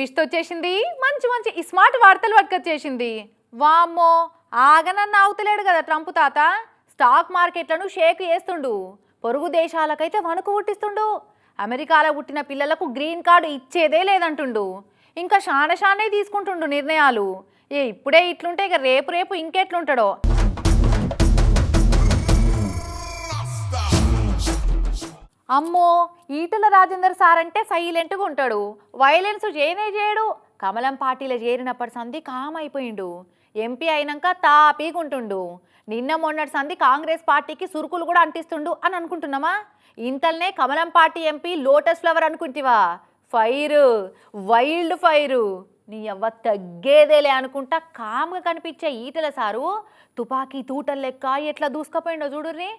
Twist వచ్చేసింది. మంచి మంచి స్మార్ట్ వార్తలు పట్టుకొచ్చేసింది. వామ్మో ఆగనన్న అవుతలేడు కదా ట్రంప్ తాత. స్టాక్ మార్కెట్లను షేక్ చేస్తుండు. పొరుగు దేశాలకైతే వణుకు పుట్టిస్తుండు. అమెరికాలో పుట్టిన పిల్లలకు గ్రీన్ కార్డు ఇచ్చేదే లేదంటుండు. ఇంకా షాన షానే తీసుకుంటుండు నిర్ణయాలు. ఏ ఇప్పుడే ఇట్లుంటే ఇక రేపు రేపు ఇంకెట్లుంటాడో? అమ్మో ఈటల రాజేందర్ సార్ అంటే సైలెంట్గా ఉంటాడు. వైలెన్స్ చేయనే చేయడు. కమలం పార్టీలో చేరినప్పటి సంధి కామ్ అయిపోయిండు ఎంపీ అయినాక తాపీగుంటుండు. నిన్న మొన్నటి సంధి కాంగ్రెస్ పార్టీకి సురుకులు కూడా అంటిస్తుండు అని అనుకుంటున్నామా? ఇంతల్నే కమలం పార్టీ ఎంపీ లోటస్ ఫ్లవర్ అనుకుంటివా? Fire wild fire. నీ అవ్వ తగ్గేదేలే అనుకుంటా కామ్గా కనిపించే ఈటల సారు తుపాకీ తూటలు లెక్క ఎట్లా దూసుకపోయిండో చూడుర్రీ.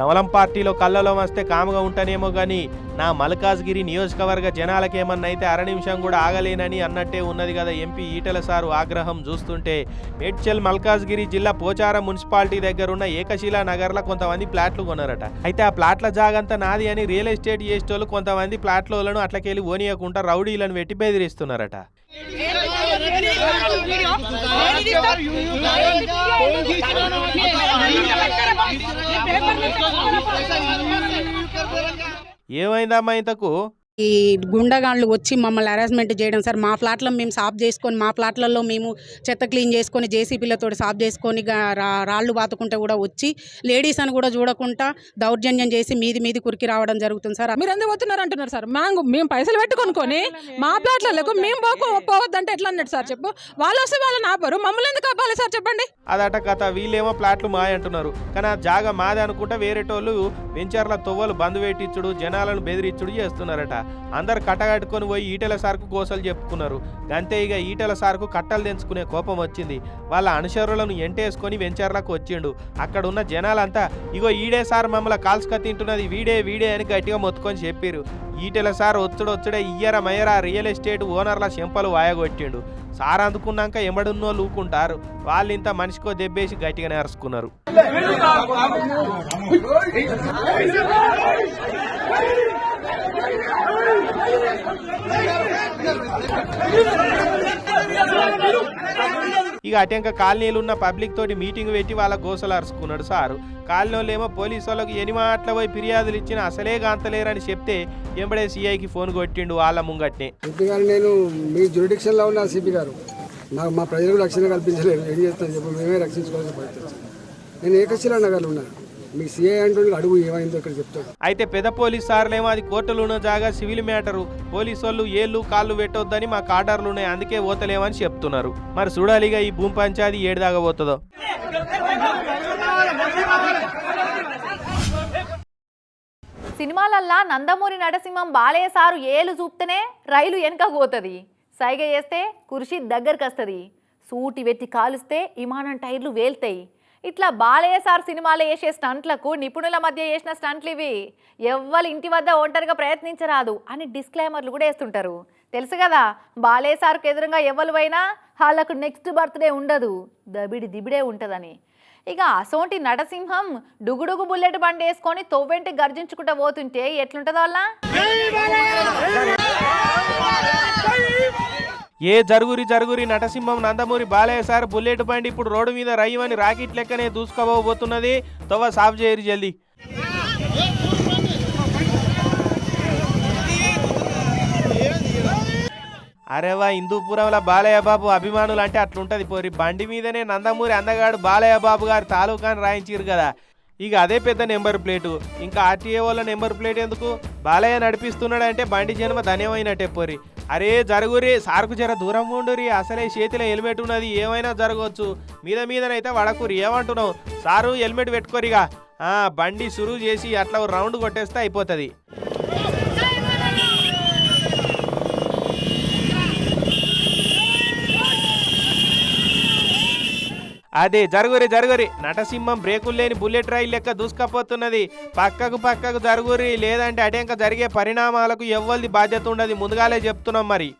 కమలం పార్టీలో కళ్ళలో వస్తే కాముగా ఉంటానేమో కానీ నా మల్కాజ్గిరి నియోజకవర్గ జనాలకేమన్నైతే అర నిమిషం కూడా ఆగలేనని అన్నట్టే ఉన్నది కదా ఎంపీ ఈటల సారు ఆగ్రహం చూస్తుంటే. మేడ్చల్ మల్కాజ్గిరి జిల్లా పోచారం మున్సిపాలిటీ దగ్గరున్న ఏకశిలా నగర్లో కొంతమంది ప్లాట్లు కొన్నారట. అయితే ఆ ప్లాట్ల జాగంతా నాది అని రియల్ ఎస్టేట్ చేసేటోళ్ళు కొంతమంది ప్లాట్లను అట్లకెళ్ళి ఓనియకుండా రౌడీలను పెట్టి బెదిరిస్తున్నారట. ఏమైందమ్మా ఇంతకు? ఈ గుండగాండ్లు వచ్చి మమ్మల్ని హరాస్మెంట్ చేయడం. సార్ మా ఫ్లాట్లో మేము సాఫ్ చేసుకొని మా ఫ్లాట్లలో మేము చెత్త క్లీన్ చేసుకొని జేసీబీలతో సాఫ్ చేసుకొని రాళ్ళు బాతుకుంటే కూడా వచ్చి లేడీస్ అని కూడా చూడకుండా దౌర్జన్యం చేసి మీది మీది కురికి రావడం జరుగుతుంది సార్. మీరు ఎందుకు పోతున్నారు అంటున్నారు సార్? మ్యాంగో మేము పైసలు పెట్టి కొనుక్కొని మా ప్లాట్లకు మేము పోకు పోవద్దంటే ఎట్లా అన్నట్టు సార్ చెప్పు? వాళ్ళు వస్తే వాళ్ళని ఆపరు మమ్మల్ని ఎందుకు ఆపాలి సార్ చెప్పండి? అదట కథ వీళ్ళేమో ప్లాట్లు మాయ అంటున్నారు. కానీ ఆ జాగా మాదే అనుకుంటా వేరేటోళ్ళు వెంచర్ల తొవ్వలు బంద్ పెట్టించుడు జనాలను బెదిరించుడు చేస్తున్నారట. అందరు కట్టగట్టుకొని పోయి ఈటెల సార్కు గోసలు చెప్పుకున్నారు. అంతే ఇక ఈటెల సార్కు కట్టలు తెంచుకునే కోపం వచ్చింది. వాళ్ళ అనుచరులను ఎంటేసుకొని వెంచర్లకు వచ్చిండు. అక్కడున్న జనాలంతా ఇగో ఈడే సార్ మమ్మల్ని కాల్చుక తింటున్నది వీడే వీడే అని గట్టిగా మొత్తుకొని చెప్పారు ఈటెల సార్ ఒత్తుడు ఒత్తుడే ఇయ్యర మయ్యర రియల్ ఎస్టేట్ ఓనర్ల చెంపలు వాయగొట్టిండు. సార్ అందుకున్నాక ఎమడున్నో లూకుంటారు వాళ్ళు ఇంత మనిషికో దెబ్బేసి గట్టిగా నేర్చుకున్నారు ఇక అటెంక కాలనీలు ఉన్న పబ్లిక్ తోటి మీటింగ్ పెట్టి వాళ్ళ గోసలు అరుచుకున్నాడు సారు. కాలనీలో పోలీసు వాళ్ళకి ఎన్ని మాటల పోయి ఫిర్యాదులు ఇచ్చిన అసలే గాంతలేరని చెప్తే ఎంబడే సిఐకి ఫోన్ కొట్టిండు వాళ్ళ ముంగట్నే. నేను మీ జ్యూరిడిక్షన్లో ఉన్న సిపి గారు. నాకు మా ప్రజలకు రక్షణ కల్పించలేదు. ఏం చేస్తాను చెప్పు? మేమే రక్షించుకోవాల్సిన పరిస్థితి నేను ఏకశిలా నగర్లో ఉన్నాను. మీ సిఐ అంటుండే అడుగు ఏమైందో ఇక్కడ చెప్తాడు. అయితే పెద్ద పోలీస్ సార్లేమో అది కోర్టులో ఉన్న జాగా సివిల్ మ్యాటరు. పోలీసు వాళ్ళు ఏళ్ళు కాళ్ళు పెట్టొద్దని మా ఆర్డర్లు ఉన్నాయి అందుకే పోతలేమని చెప్తున్నారు. మరి చూడాలిగా ఈ భూమి పంచాయతీ ఏడు దాకా పోతుందో. సినిమాలల్లా నందమూరి నరసింహం బాలయ్య సారు ఏలు చూపుతేనే రైలు వెనక పోతుంది. సైగ చేస్తే కుర్చీ దగ్గరికి వస్తుంది. సూటి వెట్టి కాలుస్తే విమానం టైర్లు వేల్తాయి. ఇట్లా బాలయ్య సార్ సినిమాలో వేసే స్టంట్లకు నిపుణుల మధ్య వేసిన స్టంట్లు ఇవి. ఎవ్వరు ఇంటి వద్ద ఒంటరిగా ప్రయత్నించరాదు అని డిస్క్లైమర్లు కూడా వేస్తుంటారు. తెలుసు కదా బాలయ్య సార్కు ఎదురుగా ఎవరు అయినా వాళ్ళకు నెక్స్ట్ బర్త్డే ఉండదు. దబిడి దిబిడే ఉంటుందని. ఇక అసోంటి నటసింహం డుగుడుగు బుల్లెట్ బండి వేసుకొని తొవ్వెంటి గర్జించుకుంటూ పోతుంటే ఎట్లుంటుందో అలా ఏ జరుగురి జరుగురి నటసింహం నందమూరి బాలయ్య సార్ బుల్లెట్ బండి ఇప్పుడు రోడ్డు మీద రయ్యమని రాకెట్ లెక్కనే దూసుకోబోతున్నది తవ్వ సాఫ్ చేయరు జల్దీ. అరేవా హిందూపురంలో బాలయ్య బాబు అభిమానులు అంటే అట్లుంటది పోరి. బండి మీదనే నందమూరి అందగాడు బాలయ్య బాబు గారి తాలూకాని రాయించారు కదా. ఇక అదే పెద్ద నెంబర్ ప్లేటు. ఇంకా ఆర్టీఏ వాళ్ళ నెంబర్ ప్లేట్ ఎందుకు? బాలయ్య నడిపిస్తున్నాడంటే బండి జన్మ ధన్యమైనట్టే పోరి. అరే జరుగురి సార్కు జర దూరం ఉండురి. అసలే చేతిలో హెల్మెట్ ఉన్నది. ఏమైనా జరగవచ్చు. మీద మీదనైతే వడకూరి. ఏమంటున్నావు? సారు హెల్మెట్ పెట్టుకోరిగా. ఆ, బండి సురువు చేసి అట్లా రౌండ్ కొట్టేస్తే అయిపోతుంది. అదే జరుగురి జరుగురి. నటసింహం బ్రేకులు లేని బుల్లెట్ రైలు లెక్క దూసుకపోతున్నది. పక్కకు పక్కకు జరుగురి లేదంటే అటెంక జరిగే పరిణామాలకు ఎవ్వరిది బాధ్యత ఉండదు. ముందుగాలే చెప్తున్నాం మరి.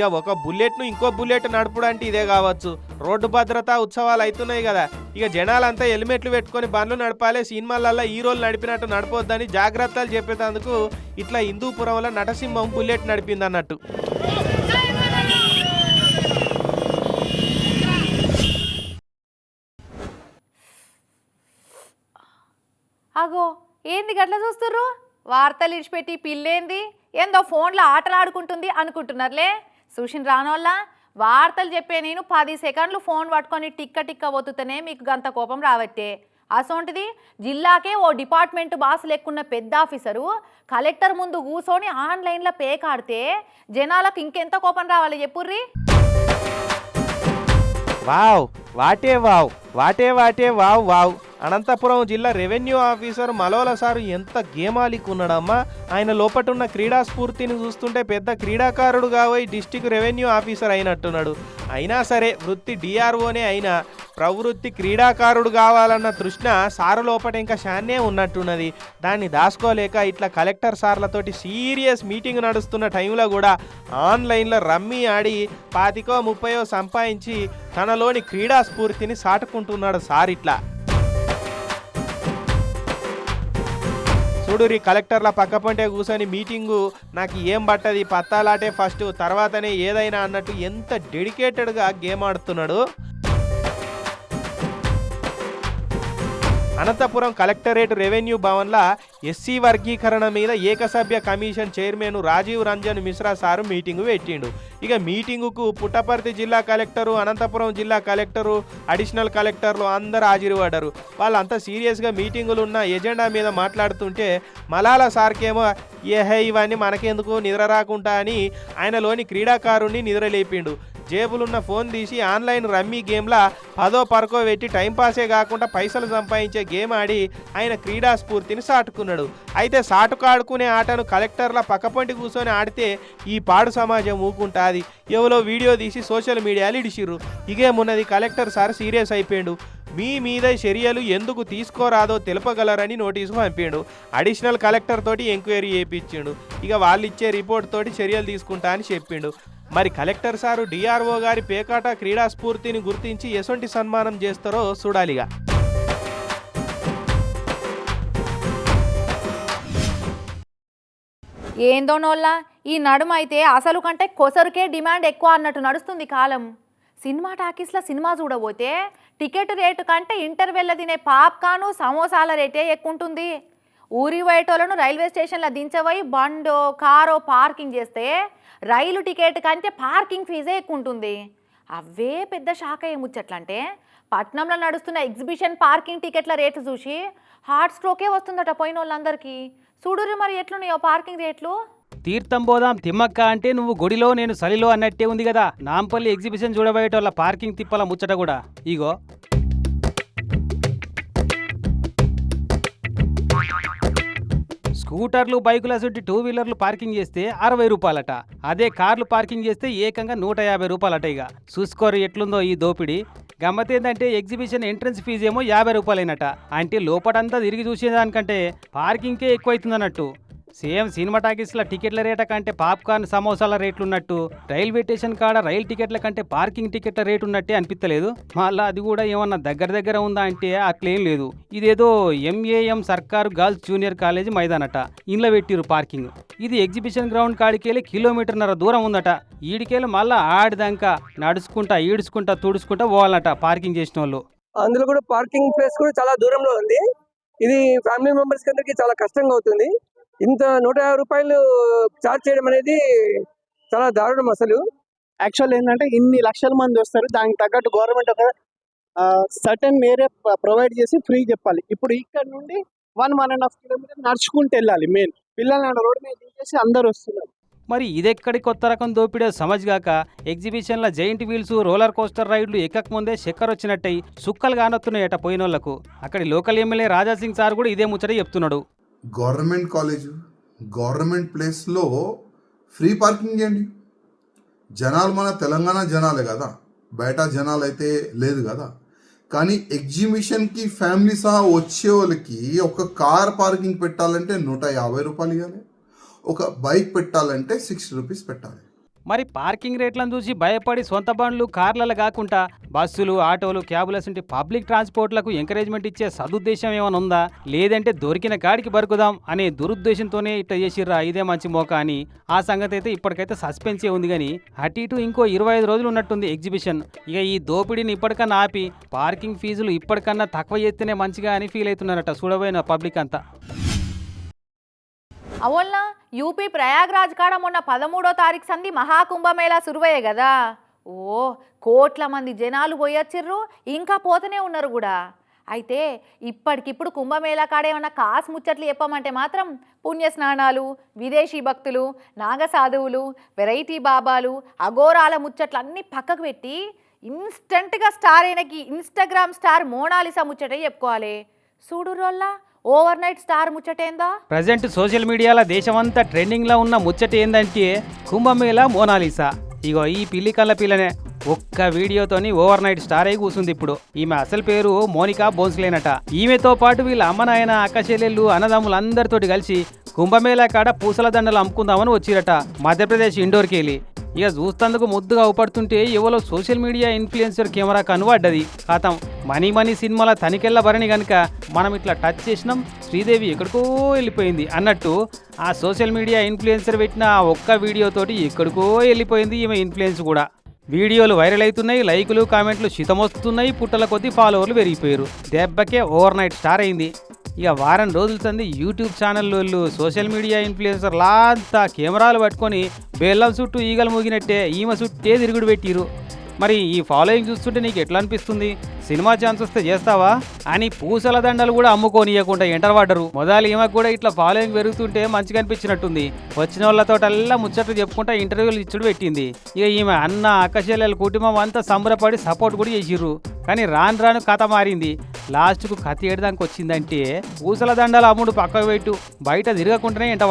ఇక ఒక బుల్లెట్ను ఇంకో బుల్లెట్ నడుపుడు అంటే ఇదే కావచ్చు. రోడ్డు భద్రతా ఉత్సవాలు అవుతున్నాయి కదా. ఇక జనాలంతా హెల్మెట్లు పెట్టుకొని బండ్లు నడపాలి సినిమాలల్లో హీరోలు నడిపినట్టు నడపొద్దని జాగ్రత్తలు చెప్పేటందుకు ఇట్లా హిందూపురంలో నటసింహం బుల్లెట్ నడిపింది అన్నట్టు అగో ఏంది గట్ల చూస్తుర్రు? వార్తలు ఇడిచిపెట్టి పిల్లేంది? ఏందో ఫోన్లో ఆటలు ఆడుకుంటుంది అనుకుంటున్నారులే? చూసిన రానోళ్ళ వార్తలు చెప్పే నేను పది సెకండ్లు ఫోన్ పట్టుకొని టిక్క టిక్క ఒత్తుతనే మీకు గంత కోపం రావట్టే. అసోంటిది జిల్లాకే ఓ డిపార్ట్మెంట్ బాస్ లెక్కున్న పెద్ద ఆఫీసరు కలెక్టర్ ముందు కూర్చొని ఆన్లైన్లో పే కాడితే జనాలకు ఇంకెంత కోపం రావాలి చెప్పుర్రి? Wow what a wow what a what a wow wow. Anantapuram జిల్లా రెవెన్యూ ఆఫీసర్ మలోల సారు ఎంత గేమాలికున్నాడమ్మా? ఆయన లోపటున్న క్రీడా స్ఫూర్తిని చూస్తుంటే పెద్ద క్రీడాకారుడు కావోయి డిస్టిక్ రెవెన్యూ ఆఫీసర్ అయినట్టున్నాడు. అయినా సరే వృత్తి డిఆర్ఓనే అయినా ప్రవృత్తి క్రీడాకారుడు కావాలన్న తృష్ణ సారు లోపట ఇంకా శాన్నే ఉన్నట్టున్నది. దాన్ని దాచుకోలేక ఇట్లా కలెక్టర్ సార్లతోటి సీరియస్ మీటింగ్ నడుస్తున్న టైంలో కూడా ఆన్లైన్లో రమ్మీ ఆడి పాతికో ముప్పయో సంపాదించి తనలోని క్రీడా స్ఫూర్తిని సాటుకుంటున్నాడు సార్ ఇట్లా చూడురి కలెక్టర్ల పక్క పంటే కూర్చొని మీటింగు నాకు ఏం పట్టది పత్తాలాటే ఫస్ట్ తర్వాతనే ఏదైనా అన్నట్టు ఎంత డెడికేటెడ్గా గేమ్ ఆడుతున్నాడు. అనంతపురం కలెక్టరేట్ రెవెన్యూ భవన్లో ఎస్సీ వర్గీకరణ మీద ఏకసభ్య commission chairman Rajiv Ranjan Mishra sir meeting పెట్టిండు. ఇక మీటింగుకు పుట్టపర్తి జిల్లా కలెక్టరు అనంతపురం జిల్లా కలెక్టరు అడిషనల్ కలెక్టర్లు అందరు హాజరుపడ్డారు. వాళ్ళంతా సీరియస్గా మీటింగులు ఉన్న ఎజెండా మీద మాట్లాడుతుంటే మలాల సార్కేమో ఏహే ఇవన్నీ మనకెందుకు? నిద్ర రాకుండా అని ఆయనలోని క్రీడాకారుణ్ణి నిద్రలేపిండు. జేబులున్న ఫోన్ తీసి ఆన్లైన్ రమ్మీ గేమ్లా పదో పరకో పెట్టి టైంపాసే కాకుండా పైసలు సంపాదించే గేమ్ ఆడి ఆయన క్రీడా స్ఫూర్తిని సాటుకున్నాడు. అయితే సాటుకు ఆడుకునే ఆటను కలెక్టర్ల పక్కపంటి కూర్చొని ఆడితే ఈ పాడు సమాజం ఊకుంటాది. ఎవరో వీడియో తీసి సోషల్ మీడియాలో ఇడిచిర్రు ఇగేమున్నది కలెక్టర్ సార్ సీరియస్ అయిపోయాడు. మీ మీద చర్యలు ఎందుకు తీసుకోరాదో తెలపగలరని నోటీసు పంపిండు. అడిషనల్ కలెక్టర్ తోటి ఎంక్వైరీ చేయించిండు ఇక వాళ్ళు ఇచ్చే రిపోర్ట్ తోటి చర్యలు తీసుకుంటా అని చెప్పిండు. మరి కలెక్టర్ సారు డిఆర్ఓ గారి పేకాట క్రీడా స్ఫూర్తిని గుర్తించి ఎసొంటి సన్మానం చేస్తారో చూడాలిగా. ఏందో నోళ్ళ ఈ నడుమ అయితే అసలు కంటే కొసరుకే డిమాండ్ ఎక్కువ అన్నట్టు నడుస్తుంది కాలం. సినిమా టాకీస్లో సినిమా చూడబోతే టికెట్ రేటు కంటే ఇంటర్వెల్ల తినే పాప్కాను సమోసాల రేటే ఎక్కువ ఉంటుంది ఊరి పోయేటోళ్ళను రైల్వే స్టేషన్లో దించబోయి బండో కారో పార్కింగ్ చేస్తే రైలు టికెట్ కంటే పార్కింగ్ ఫీజే ఎక్కువ ఉంటుంది అవే పెద్ద శాఖ ఏముచ్చట్లంటే పట్నంలో నడుస్తున్న ఎగ్జిబిషన్ పార్కింగ్ టికెట్ల రేటు చూసి హార్ట్ స్ట్రోకే వస్తుందట పోయిన వాళ్ళందరికీ చూడురు మరి ఎట్లున్నాయో పార్కింగ్ రేట్లు? తీర్థం పోదాం తిమ్మక్క అంటే నువ్వు గుడిలో నేను సలిలో అన్నట్టే ఉంది కదా. నాంపల్లి ఎగ్జిబిషన్ చూడబోయేటోళ్ళ పార్కింగ్ తిప్పల ముచ్చట కూడా. ఇగో. స్కూటర్లు బైకుల చుట్టి టూ వీలర్లు పార్కింగ్ చేస్తే అరవై రూపాయలట. అదే కార్లు పార్కింగ్ చేస్తే ఏకంగా నూట యాభై రూపాయలట ఇక చూసుకోరు ఎట్లుందో ఈ దోపిడి. గమ్మత్ ఏంటంటే ఎగ్జిబిషన్ ఎంట్రన్స్ ఫీజు ఏమో యాభై రూపాయలైనట. అంటే లోపటంతా తిరిగి చూసేదానికంటే పార్కింగ్కే ఎక్కువైతుందన్నట్టు. సేమ్ సినిమా టాకీస్ల టికెట్ల రేట కంటే పాప్కార్న్ సమోసాల రేట్లు ఉన్నట్టు రైల్వే స్టేషన్ కాడ రైలు టికెట్ల కంటే పార్కింగ్ టికెట్ల రేటు ఉన్నట్టే అనిపించలేదు మళ్ళీ అది కూడా ఏమన్నా దగ్గర దగ్గర ఉందా అంటే అట్లేం లేదు. ఇదేదో ఎంఏఎం సర్కారు గర్ల్స్ జూనియర్ కాలేజీ మైదానట. ఇంట్లో పెట్టిరు పార్కింగ్. ఇది ఎగ్జిబిషన్ గ్రౌండ్ కాడికెళ్ళి కిలోమీటర్న్నర దూరం ఉందట. ఈడికెళ్ళి మళ్ళీ ఆడిదాకా నడుచుకుంటా ఈడుచుకుంటా తుడుచుకుంటా పోవాలట పార్కింగ్ చేసిన వాళ్ళు అందులో కూడా పార్కింగ్ ప్లేస్ కూడా చాలా దూరంలో ఉంది. ఇది ఫ్యామిలీ మెంబర్స్ అందరికీ చాలా కష్టంగా అవుతుంది. ఇంత నూట యాభై రూపాయలు చార్జ్ చేయడం అనేది చాలా దారుణం అసలు. యాక్చువల్ ఏంటంటే ఇన్ని లక్షల మంది వస్తారు. దానికి తగ్గట్టు గవర్నమెంట్ ఒక సర్టన్ ఏరియా ప్రొవైడ్ చేసి ఫ్రీ చెప్పాలి. ఇప్పుడు ఇక్కడ నుండి one one and half kilometre నడుచుకుంటూ వెళ్ళాలి మెయిన్ పిల్లల్ని రోడ్డు మీద దించేసి అందరు వస్తున్నారు. మరి ఇదెక్కడి కొత్త రకం దోపిడో సమజ్గాక ఎగ్జిబిషన్ల జైంట్ వీల్స్ రోలర్ కోస్టర్ రైడ్లు ఎక్కకముందే చక్కర్ వచ్చినట్టయి సుక్కలు కానొస్తున్నాయట పోయినోళ్ళకు. అక్కడి లోకల్ ఎమ్మెల్యే రాజాసింగ్ సార్ కూడా ఇదే ముచ్చట చెప్తున్నాడు. గవర్నమెంట్ కాలేజ్ గవర్నమెంట్ ప్లేస్లో ఫ్రీ పార్కింగ్ చేయండి. జనాలు మన తెలంగాణ జనాలే కదా. బయట జనాలు అయితే లేదు కదా. కానీ ఎగ్జిబిషన్కి ఫ్యామిలీ సహా వచ్చే వాళ్ళకి ఒక కార్ పార్కింగ్ పెట్టాలంటే నూట యాభై రూపాయలు ఇవ్వాలి ఒక బైక్ పెట్టాలంటే సిక్స్టీ రూపీస్ పెట్టాలి. మరి పార్కింగ్ రేట్లను చూసి భయపడి సొంత బండ్లు కార్లలో కాకుండా బస్సులు ఆటోలు క్యాబుల వంటి పబ్లిక్ ట్రాన్స్పోర్ట్లకు ఎంకరేజ్మెంట్ ఇచ్చే సదుద్దేశం ఏమైనా ఉందా? లేదంటే దొరికిన కాడికి బరుకుదాం అనే దురుద్దేశంతోనే ఇట్ట చేసిర్రా ఇదే మంచి మోక అని. ఆ సంగతి అయితే ఇప్పటికైతే సస్పెన్సే ఉంది కానీ అటు ఇటు ఇంకో ఇరవై ఐదు రోజులు ఉన్నట్టుంది ఎగ్జిబిషన్. ఇక ఈ దోపిడీని ఇప్పటికన్నా ఆపి పార్కింగ్ ఫీజులు ఇప్పటికన్నా తక్కువ చేస్తేనే మంచిగా అని ఫీల్ అవుతున్నారట చూడబోయిన పబ్లిక్ అంతా. అవునా యూపీ ప్రయాగ్రాజ్ కాడ మొన్న పదమూడో తారీఖు సంధి మహాకుంభమేళా సురువయ్యే కదా ఓ కోట్ల మంది జనాలు పోయొచ్చిర్రు ఇంకా పోతూనే ఉన్నారు కూడా అయితే ఇప్పటికిప్పుడు కుంభమేళా కాడే ఉన్న కాసు ముచ్చట్లు చెప్పమంటే మాత్రం పుణ్య స్నానాలు విదేశీ భక్తులు నాగసాధువులు వెరైటీ బాబాలు అఘోరాల ముచ్చట్లు అన్నీ పక్కకు పెట్టి ఇన్స్టంట్గా స్టార్ అయినకి ఇన్స్టాగ్రామ్ స్టార్ మోనాలిసా ముచ్చటే చెప్పుకోవాలి. చూడు రోల్లా ఓవర్ నైట్ స్టార్ ముచ్చటేందా? ప్రజెంట్ సోషల్ మీడియాలో దేశమంతా ట్రెండింగ్లో ఉన్న ముచ్చట ఏందంటే కుంభమేళ మోనాలిసా. ఇగో ఈ పిల్లి కళ్ళ పిల్లనే ఒక్క వీడియోతోని ఓవర్ నైట్ స్టార్ అయి కూసుంది ఇప్పుడు. ఈమె అసలు పేరు మోనికా బోన్స్లేనట. ఈమెతో పాటు వీళ్ళ అమ్మ నాయన అక్క అన్నదమ్ములు కలిసి కుంభమేళా కాడ పూసల దండలు అమ్ముకుందామని వచ్చిరట. మధ్యప్రదేశ్ ఇండోర్కి వెళ్ళి ఇక చూస్తందుకు ముద్దుగా అవుపడుతుంటే ఎవరో సోషల్ మీడియా ఇన్ఫ్లుయెన్సర్ కెమెరా కనువడ్డది. ఖాతం మనీ మనీ సినిమాల తనికెళ్ళ భరణి గనుక మనం ఇట్లా టచ్ చేసినాం శ్రీదేవి ఎక్కడికో వెళ్ళిపోయింది అన్నట్టు ఆ సోషల్ మీడియా ఇన్ఫ్లుయెన్సర్ పెట్టిన ఆ ఒక్క వీడియోతోటి ఎక్కడికో వెళ్ళిపోయింది ఈమె ఇన్ఫ్లుయెన్స్ కూడా. వీడియోలు వైరల్ అవుతున్నాయి లైకులు కామెంట్లు శితమొస్తున్నాయి పుట్టల కొద్దీ ఫాలోవర్లు పెరిగిపోయారు. దెబ్బకే ఓవర్ నైట్ స్టార్ అయింది. ఇక వారం రోజుల సంది యూట్యూబ్ ఛానళ్ళు సోషల్ మీడియా ఇన్ఫ్లుయెన్సర్లా అంతా కెమెరాలు పట్టుకొని బెల్లం చుట్టూ ఈగలు మూగినట్టే ఈమె చుట్టే తిరుగుడు పెట్టిరు మరి ఈ ఫాలోయింగ్ చూస్తుంటే నీకు ఎట్లా అనిపిస్తుంది? సినిమా ఛాన్స్ వస్తే చేస్తావా? అని పూసల దండలు కూడా అమ్ముకోనియకుండా ఎంటర్ పడ్డరు మొదలు ఈమెకు కూడా ఇట్లా ఫాలోయింగ్ పెరుగుతుంటే మంచిగా అనిపించినట్టుంది. వచ్చిన వాళ్ళతోటల్లా ముచ్చట్లు చెప్పుకుంటా ఇంటర్వ్యూలు ఇచ్చుడు పెట్టింది. ఇక ఈమె అన్న అక్కచెల్లెల కుటుంబం అంతా సంబరపడి సపోర్ట్ కూడా చేసిర్రు. కానీ రాను రాను కథ మారింది. లాస్ట్కు కథ ఏడదానికి వచ్చిందంటే పూసల దండల అమ్ముడు పక్కకు పెట్టు బయట తిరగకుండానే ఎంట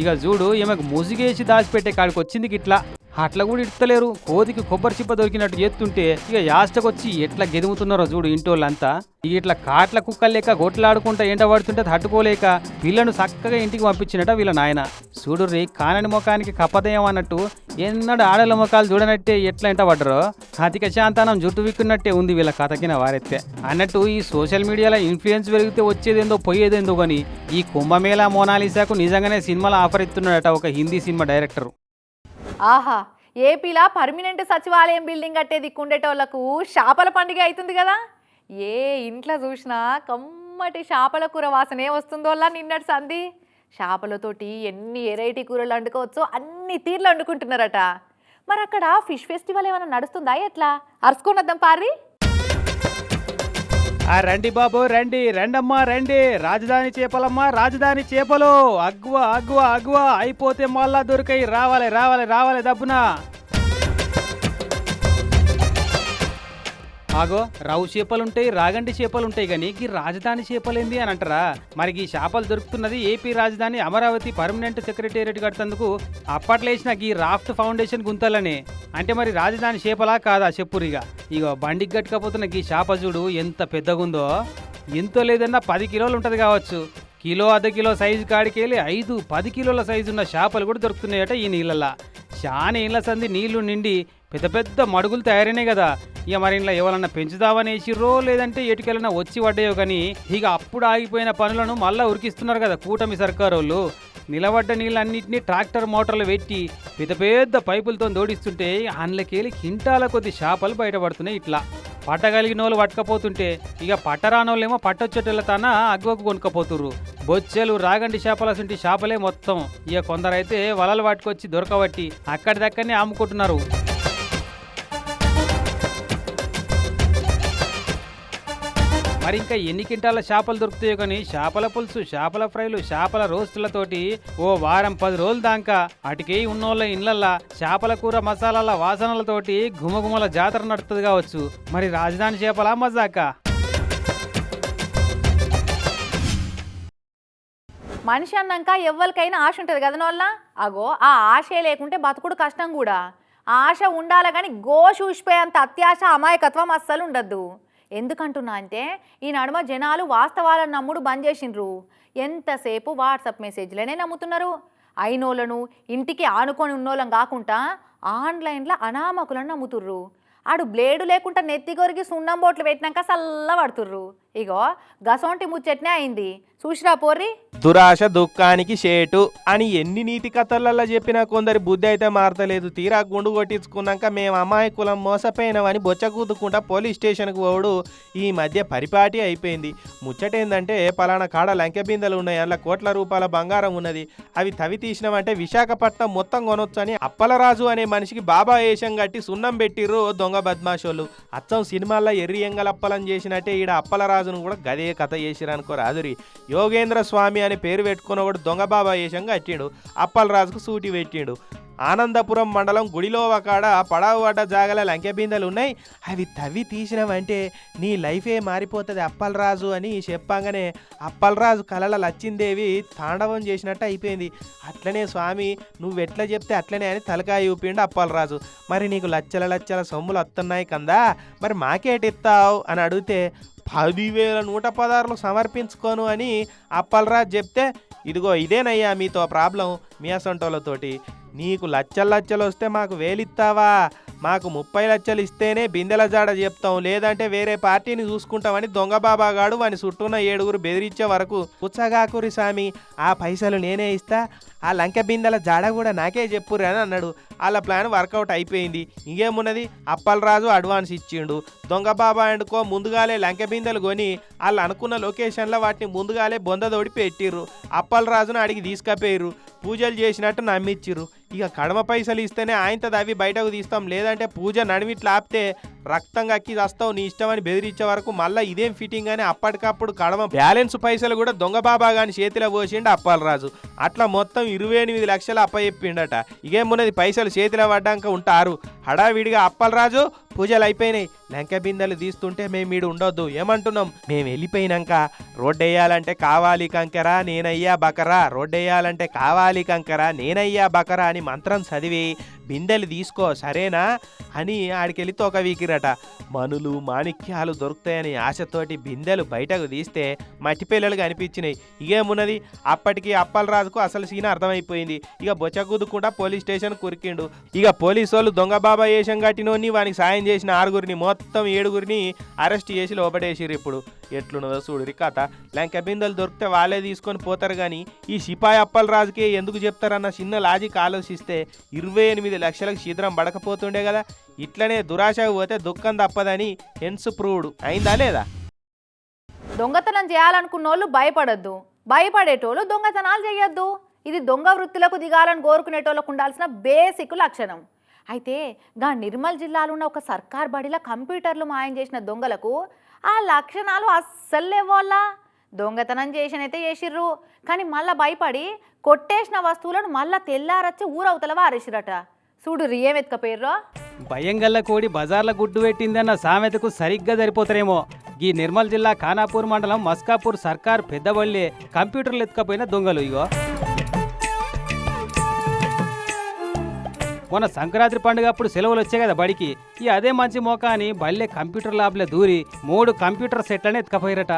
ఇక చూడు ఈమెకు ముసిగేసి దాచిపెట్టే కాడికి వచ్చింది గిట్లా. అట్లా కూడా ఇడతలేరు. కోతికి కొబ్బరి చిప్ప దొరికినట్టు చేస్తుంటే ఇక యాస్టకొచ్చి ఎట్లా గెదుముతున్నారో చూడు ఇంటోళ్ళంతా. ఇట్లా కాట్ల కుక్కలు లేక గొట్లాడుకుంటా ఎండ పడుతుంటే తట్టుకోలేక పిల్లను చక్కగా ఇంటికి పంపించినట వీళ్ళ నాయన. చూడు రే కానని ముఖానికి కప్పదయం అన్నట్టు ఎన్నడు ఆడల ముఖాలు చూడనట్టే ఎట్లా ఇంట పడ్డరో? అతిక శాంతానం జుట్టు విక్కున్నట్టే ఉంది వీళ్ళ కథకిన వారెత్తే. అన్నట్టు ఈ సోషల్ మీడియాలో ఇన్ఫ్లుయెన్స్ పెరిగితే వచ్చేదేందో పోయేదేందో కానీ ఈ కుంభమేళ మోనాలిసాకు నిజంగానే సినిమాలో ఆఫర్ ఇస్తున్నాడట ఒక హిందీ సినిమా డైరెక్టర్. ఆహా ఏపీలా పర్మినెంట్ సచివాలయం బిల్డింగ్ కట్టే దిక్కుండేటోళ్ళకు చేపల పండుగ అవుతుంది కదా? ఏ ఇంట్లో చూసినా కమ్మటి చేపల కూర వాసనే వస్తుందోలా నిన్నటి సంది చేపలతోటి ఎన్ని వెరైటీ కూరలు వండుకోవచ్చో అన్ని తీర్లు వండుకుంటున్నారట. మరి అక్కడ ఫిష్ ఫెస్టివల్ ఏమైనా నడుస్తుందా? ఎట్లా? అరుచుకున్నద్దాం పారి ఆ రండి బాబు రండి. రండమ్మా రండి. రాజధాని చేపలమ్మా రాజధాని చేపలు. అగ్వ అగ్వ అగ్వ అయిపోతే మళ్ళా దొరికాయి. రావాలి రావాలి రావాలి దబ్బున. ఆగో రావు చేపలు ఉంటాయి రాగండి చేపలు ఉంటాయి కానీ ఈ రాజధాని చేపలేంది అని అంటారా? మరి ఈ చేపలు దొరుకుతున్నది ఏపీ రాజధాని అమరావతి పర్మనెంట్ సెక్రటేరియట్ కడుతందుకు అప్పట్లేసిన ఈ రాఫ్ట్ ఫౌండేషన్ గుంతలనే. అంటే మరి రాజధాని చేపలా కాదా చెప్పురిగా? ఇగో బండికి గట్టుకపోతున్న ఈ చేప చూడు ఎంత పెద్దగుందో. ఎంతో లేదన్నా పది కిలోలు ఉంటుంది కావచ్చు. కిలో అర్ధ కిలో సైజు కాడికి వెళ్ళి ఐదు పది కిలోల సైజు ఉన్న చేపలు కూడా దొరుకుతున్నాయట ఈ నీళ్ళల్లో. చాలా ఇళ్ళ సంది నీళ్ళు నిండి పెద్ద పెద్ద మడుగులు తయారైనాయి కదా. ఇక మరి ఇంట్లో ఎవరన్నా పెంచుదామనేసిర్రో లేదంటే ఎటుకెళ్ళినా వచ్చి పడ్డాయో కానీ ఇక అప్పుడు ఆగిపోయిన పనులను మళ్ళా ఉరికిస్తున్నారు కదా కూటమి సర్కారు వాళ్ళు నిలబడ్డ నీళ్ళన్నింటినీ ట్రాక్టర్ మోటార్లు పెట్టి పెద్ద పెద్ద పైపులతో దోడిస్తుంటే అందులోకెళ్ళి కింటాల కొద్ది చేపలు బయటపడుతున్నాయి ఇట్లా. పట్టగలిగిన వాళ్ళు పట్టకపోతుంటే ఇక పట్టరానోళ్ళేమో పట్టొచ్చేటోళ్ళ తన అగ్వకు కొనుక్కపోతుర్రు. బొచ్చెలు రాగండి చేపలు సుంటి చేపలే మొత్తం. ఇక కొందరైతే వలలు పట్టుకొచ్చి దొరకబట్టి అక్కడిదక్కడనే అమ్ముకుంటున్నారు మరి ఇంకా ఎన్ని కింటాల చేపలు దొరుకుతాయో కానీ చేపల పులుసు చేపల ఫ్రైలు చేపల రోస్టులతోటి ఓ వారం పది రోజుల దాకా అటుకే ఉన్నోళ్ళ ఇళ్ళల్లా చేపల కూర మసాలాల వాసనలతోటి గుమగుమల జాతర నడుతుంది కావచ్చు. మరి రాజధాని చేపల మజాక? మనిషి అన్నాక ఎవరికైనా ఆశ ఉంటుంది కదా నోళ్ళ? అగో ఆ ఆశే లేకుంటే బతుకుడు కష్టం కూడా. ఆ ఆశ ఉండాలి కానీ గోష ఊసిపోయేంత అత్యాశ అమాయకత్వం అస్సలు ఉండద్దు. ఎందుకంటున్నా అంటే ఈ నడుమ జనాలు వాస్తవాలను నమ్ముడు బంద్ చేసిండ్రు. ఎంతసేపు వాట్సాప్ మెసేజ్లనే నమ్ముతున్నారు? అయినోళ్ళను ఇంటికి ఆనుకొని ఉన్నోళ్ళం కాకుండా ఆన్లైన్లో అనామకులను నమ్ముతుర్రు. ఆడు బ్లేడు లేకుండా నెత్తి కొరికి సున్నం బోట్లు పెట్టినాక సల్ల పడుతుర్రు ఇగో గసొంటి ముచ్చట్నే అయింది. చూసిరా పోర్రి? దురాశ దుఃఖానికి షేటు అని ఎన్ని నీతి కథలలో చెప్పినా కొందరి బుద్ధి అయితే మారతలేదు. తీరా గుండు కొట్టించుకున్నాక మేము అమాయకులం మోసపోయినామని బొచ్చకూదుకుంటా పోలీస్ స్టేషన్కు పోవడు ఈ మధ్య పరిపాటి అయిపోయింది. ముచ్చటేందంటే పలానా కాడ లంకె బిందెలు ఉన్నాయి. అందులో కోట్ల రూపాయల బంగారం ఉన్నది. అవి తవి తీసినామంటే విశాఖపట్నం మొత్తం కొనొచ్చు అని అప్పలరాజు అనే మనిషికి బాబా వేషం కట్టి సున్నం పెట్టిర్రు దొంగ బద్మాషోళ్ళు. అచ్చం సినిమాల్లో ఎర్రి ఎంగలప్పలం చేసినట్టే ఈడ అప్పలరాజును కూడా గదే కథ చేసిరనుకో రాదురి యోగేంద్ర స్వామి అని పేరు పెట్టుకున్న ఒకడు దొంగ బాబా వేషం అప్పలరాజుకు సూటి పెట్టిండు. ఆనందపురం మండలం గుడిలో ఒకడ పడవ పడ్డ జాగల లంకెబిందెలు ఉన్నాయి. అవి తవ్వి తీసినవంటే నీ లైఫే మారిపోతుంది అప్పలరాజు అని చెప్పంగానే అప్పలరాజు కలల లచ్చిందేవి తాండవం చేసినట్టు అయిపోయింది. అట్లనే స్వామి నువ్వెట్లా చెప్తే అట్లనే అని తలకాయ ఊపిండు అప్పలరాజు. మరి నీకు లచ్చల లచ్చల సొమ్ములు వస్తున్నాయి కందా? మరి మాకేటిస్తావు అని అడిగితే పదివేల నూట పదార్లు సమర్పించుకోను అని అప్పలరాజు చెప్తే ఇదిగో ఇదేనయ్యా మీతో ప్రాబ్లం మీ అసంటోళ్ళతోటి. నీకు లచ్చలు లచ్చలు వస్తే మాకు వేలిస్తావా మాకు ముప్పై లక్షలు ఇస్తేనే బిందెల జాడ చెప్తాం లేదంటే వేరే పార్టీని చూసుకుంటామని దొంగ బాబాగాడు వాని చుట్టూన ఏడుగురు బెదిరించే వరకు పుచ్చగాకురి స్వామి ఆ పైసలు నేనే ఇస్తా ఆ లంక బిందెల జాడ కూడా నాకే చెప్పురు అని అన్నాడు. వాళ్ళ ప్లాన్ వర్కౌట్ అయిపోయింది. ఇంకేమున్నది? అప్పలరాజు అడ్వాన్స్ ఇచ్చిండు. దొంగ బాబా అండుకో ముందుగాలే లంక బిందెలు కొని వాళ్ళు అనుకున్న లొకేషన్లో వాటిని ముందుగాలే బొందదోడి పెట్టిర్రు. అప్పలరాజును అడిగి తీసుకపోయిర్రు. పూజలు చేసినట్టు నమ్మిచ్చిర్రు. ఇక కడమ పైసలు ఇస్తేనే ఆయనతో అవి బయటకు తీస్తాం. లేదంటే పూజ నడివిట్లు ఆపితే రక్తం కక్కి వస్తావు నీ ఇష్టం అని బెదిరించే వరకు మళ్ళీ ఇదేం ఫిట్టింగ్ అని అప్పటికప్పుడు కడమ బ్యాలెన్స్ పైసలు కూడా దొంగ బాబా గాని చేతిలో పోసిండు అప్పలరాజు. అట్లా మొత్తం ఇరవై ఎనిమిది లక్షలు అప్పచెప్పిండట. ఇకేమున్నది పైసలు చేతిలో పడ్డాక ఉంటారు. హడావిడిగా అప్పలరాజు పూజలు అయిపోయినాయి. లంక బిందెలు తీస్తుంటే మేము ఈడు ఉండొద్దు. ఏమంటున్నాం? మేము వెళ్ళిపోయినాక. రోడ్డు వేయాలంటే కావాలి కంకరా నేనయ్యా బకరా. రోడ్డు వేయాలంటే కావాలి కంకరా నేనయ్యా బకరా అని మంత్రం చదివి బిందెలు తీసుకో సరేనా? అని ఆడికెళ్ళి తోక వీకిరట మనులు మాణిక్యాలు దొరుకుతాయని ఆశతోటి బిందెలు బయటకు తీస్తే మట్టి పిల్లలు కనిపించినాయి ఇకేమున్నది? అప్పటికి అప్పలరాజుకు అసలు సీన్ అర్థమైపోయింది. ఇక బొచ్చకూదుకుండా పోలీస్ స్టేషన్ కురికిండు. ఇక పోలీసు వాళ్ళు దొంగ బాబా వేషం కట్టినోని వానికి సాయం చేసిన ఆరుగురిని మొత్తం ఏడుగురిని అరెస్ట్ చేసి లోపడేసిర్రు ఇప్పుడు. ఎట్లున్నదో చూడు కథ. లంక బిందెలు దొరికితే వాళ్ళే తీసుకొని పోతారు కానీ ఈ సిపాయి అప్పలరాజుకే ఎందుకు చెప్తారన్న చిన్న లాజిక్ ఆలోచిస్తే ఇరవై ఎనిమిది లక్షలకు శీద్రం పడకపోతుండే కదా. ఇట్లనే దురాశకు పోతే దుఃఖం తప్పదని హెన్స్ ప్రూవ్డ్. అయిందా లేదా? దొంగతనం చేయాలనుకున్న వాళ్ళు భయపడద్దు. భయపడేటోళ్ళు దొంగతనాలు చేయొద్దు. ఇది దొంగ వృత్తులకు దిగాలని కోరుకునేటోళ్ళకు ఉండాల్సిన బేసిక్ లక్షణం. అయితే గా నిర్మల్ జిల్లాలో ఉన్న ఒక సర్కార్ బడిలో కంప్యూటర్లు మాయం చేసిన దొంగలకు ఆ లక్షణాలు అస్సలు లేవోళ్ళ దొంగతనం చేసినైతే చేసిర్రు. కానీ మళ్ళీ భయపడి కొట్టేసిన వస్తువులను మళ్ళా తెల్లారచ్చి ఊరవతల వారేసిరట. చూడు రియేమెత్క పేర్రో. భయంగల్ల కోడి బజార్ల గుడ్డు పెట్టిందన్న సామెతకు సరిగ్గా సరిపోతారేమో. ఈ నిర్మల్ జిల్లా ఖానాపూర్ మండలం మస్కాపూర్ సర్కార్ పెద్దబళ్ళే కంప్యూటర్లు ఎత్తుకపోయిన దొంగలు ఇగో. మొన్న సంక్రాంతి పండుగ అప్పుడు సెలవులు వచ్చాయి కదా బడికి. ఈ అదే మంచి మోకా అని బళ్ళే కంప్యూటర్ ల్యాబ్లో దూరి మూడు కంప్యూటర్ సెట్లని ఎత్తుకపోయారట.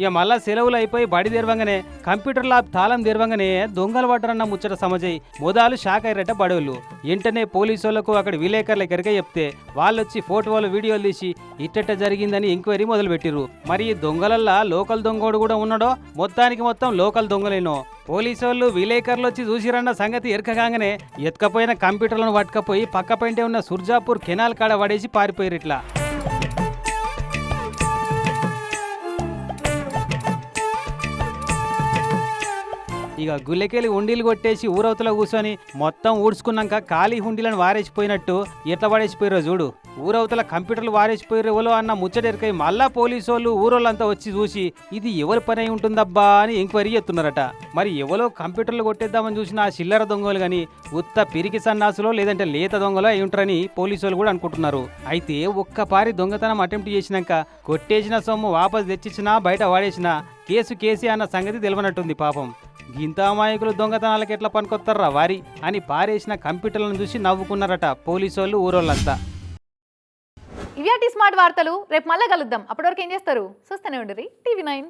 ఇక మళ్ళా సెలవులు అయిపోయి బడి తెరవంగానే కంప్యూటర్ ల్యాబ్ తాళం తెరవంగానే దొంగలు పడ్డరన్న ముచ్చట సమజై మొదలు షాక్ అయ్యారట బడవులు వెంటనే పోలీసు వాళ్ళకు అక్కడ విలేకరుల ఎక్కడికే చెప్తే వాళ్ళు వచ్చి ఫోటోలు వీడియోలు తీసి ఇట్టట జరిగిందని ఎంక్వైరీ మొదలుపెట్టిర్రు. మరి దొంగలల్లా లోకల్ దొంగోడు కూడా ఉన్నాడో? మొత్తానికి మొత్తం లోకల్ దొంగలేనో? పోలీసు వాళ్ళు విలేకరులు వచ్చి చూసిరన్న సంగతి ఎరకగానే ఎత్తుకపోయిన కంప్యూటర్లను పట్టుకపోయి పక్క పెంటే ఉన్న సుర్జాపూర్ కెనాల్ కాడ పడేసి పారిపోయారు ఇక గుల్లెకెళ్ళి హుండీలు కొట్టేసి ఊరవతల కూర్చొని మొత్తం ఊడ్చుకున్నాక ఖాళీ హుండీలను వారేసిపోయినట్టు ఎట్లా పడేసిపోయారో చూడు. ఊరవతల కంప్యూటర్లు వారేసిపోయారు ఎవరో అన్న ముచ్చటెరకై మళ్ళా పోలీసు వాళ్ళు ఊరోళ్ళంతా వచ్చి చూసి ఇది ఎవరి పని అయి ఉంటుందబ్బా అని ఎంక్వైరీ చేస్తున్నారట. మరి ఎవరో కంప్యూటర్లు కొట్టేద్దామని చూసిన ఆ చిల్లర దొంగలు కానీ ఉత్త పిరికి సన్నాసులో లేదంటే లేత దొంగలో అయి ఉంటారని పోలీసు వాళ్ళు కూడా అనుకుంటున్నారు. అయితే ఒక్కపారి దొంగతనం అటెంప్ట్ చేసినాక కొట్టేసిన సొమ్ము వాపసు తెచ్చిచ్చినా బయట వాడేసినా కేసు కేసీ అన్న సంగతి తెలియనట్టుంది పాపం. గింత అమాయకులు దొంగతనాలకు ఎట్లా పనికొస్తారా వారి? అని పారేసిన కంప్యూటర్లను చూసి నవ్వుకున్నారట పోలీసు వాళ్ళు ఊరోళ్ళంతా. ఇవి స్మార్ట్ వార్తలు రేపు మళ్ళీ కలుద్దాం. అప్పటివరకు ఏం చేస్తారు? చూస్తూనే ఉండరు టీవీ నైన్.